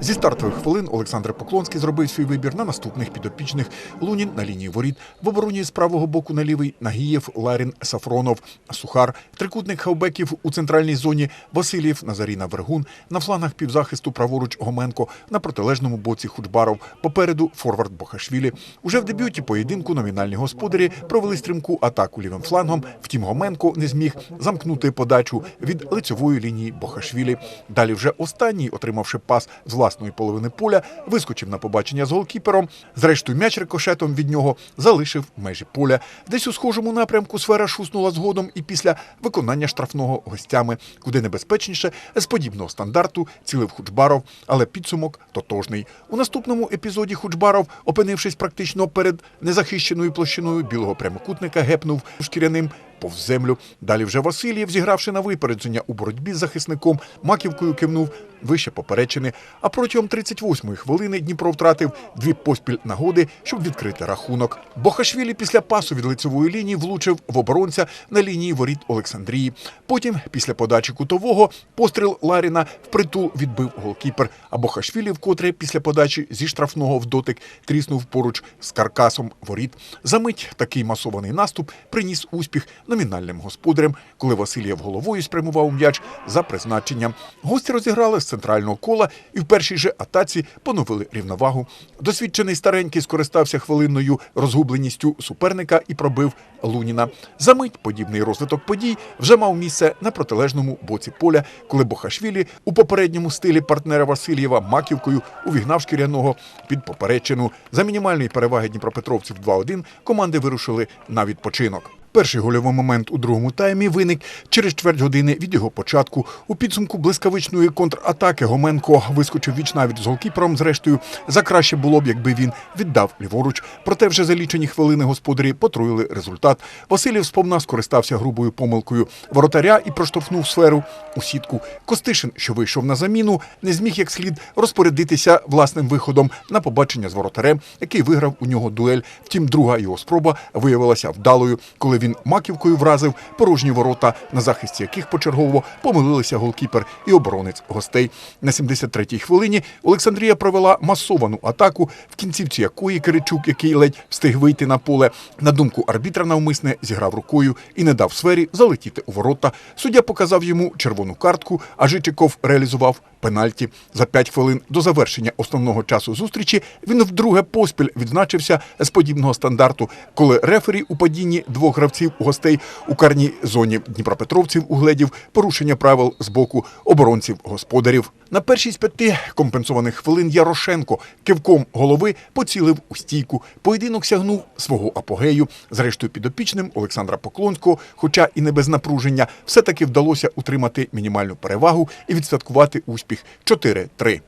Зі стартових хвилин Олександр Поклонський зробив свій вибір на наступних підопічних. Лунін на лінії воріт, в обороні з правого боку на лівий Нагієв, Ларін, Сафронов, Сухар, трикутник хавбеків у центральній зоні Васильєв, Назаріна Вергун, на флангах півзахисту праворуч Гоменко, на протилежному боці Хучбаров, попереду форвард Бохашвілі. Уже в дебюті поєдинку номінальні господарі провели стрімку атаку лівим флангом. Втім, Гоменко не зміг замкнути подачу від лицьової лінії Бохашвілі. Далі вже останній, отримавши пас з власної половини поля, вискочив на побачення з голкіпером. Зрештою, м'яч рикошетом від нього залишив межі поля. Десь у схожому напрямку сфера шуснула згодом і після виконання штрафного гостями, куди небезпечніше з подібного стандарту цілив Хучбаров, але підсумок тотожний. У наступному епізоді Хучбаров, опинившись практично перед незахищеною площиною білого прямокутника, гепнув шкіряним повз землю. Далі вже Васильєв, зігравши на випередження у боротьбі з захисником, маківкою кивнув вище поперечини. А протягом 38-ї хвилини Дніпро втратив дві поспіль нагоди, щоб відкрити рахунок. Бохашвілі після пасу від лицевої лінії влучив в оборонця на лінії воріт Олександрії. Потім, після подачі кутового, постріл Ларіна впритул відбив голкіпер. А Бохашвілі вкотре після подачі зі штрафного в дотик тріснув поруч з каркасом воріт. Замить такий масований наступ приніс успіх номінальним господарям, коли Васильєв головою спрямував м'яч за призначенням. Гості розіграли з центрального кола і в першій же атаці поновили рівновагу. Досвідчений старенький скористався хвилинною розгубленістю суперника і пробив Луніна. Замить подібний розвиток подій вже мав місце на протилежному боці поля, коли Бохашвілі у попередньому стилі партнера Васильєва маківкою увігнав шкіряного під поперечину. За мінімальної переваги дніпропетровців 2-1 команди вирушили на відпочинок. Перший гольовий момент у другому таймі виник через чверть години від його початку. У підсумку блискавичної контратаки Гоменко вискочив віч навіть з голкіпером. Зрештою, за краще було б, якби він віддав ліворуч. Проте вже за лічені хвилини господарі потруїли результат. Васильєв сповна скористався грубою помилкою воротаря і проштовхнув сферу у сітку. Костишин, що вийшов на заміну, не зміг як слід розпорядитися власним виходом на побачення з воротарем, який виграв у нього дуель. Втім, друга його спроба виявилася вдалою, коли він маківкою вразив порожні ворота, на захисті яких почергово помилилися голкіпер і оборонець гостей. На 73-й хвилині Олександрія провела масовану атаку, в кінцівці якої Киричук, який ледь встиг вийти на поле, на думку арбітра навмисне зіграв рукою і не дав сфері залетіти у ворота. Суддя показав йому червону картку, а Жичиков реалізував пенальті. За 5 хвилин до завершення основного часу зустрічі він вдруге поспіль відзначився з подібного стандарту, коли рефері у падінні двох гравців гостей у карній зоні Дніпропетровців угледів порушення правил з боку оборонців господарів. На першій з п'яти компенсованих хвилин Ярошенко кивком голови поцілив у стійку. Поєдинок сягнув свого апогею. Зрештою, підопічним Олександра Поклонського, хоча і не без напруження, все таки вдалося утримати мінімальну перевагу і відсвяткувати успіх 4-3.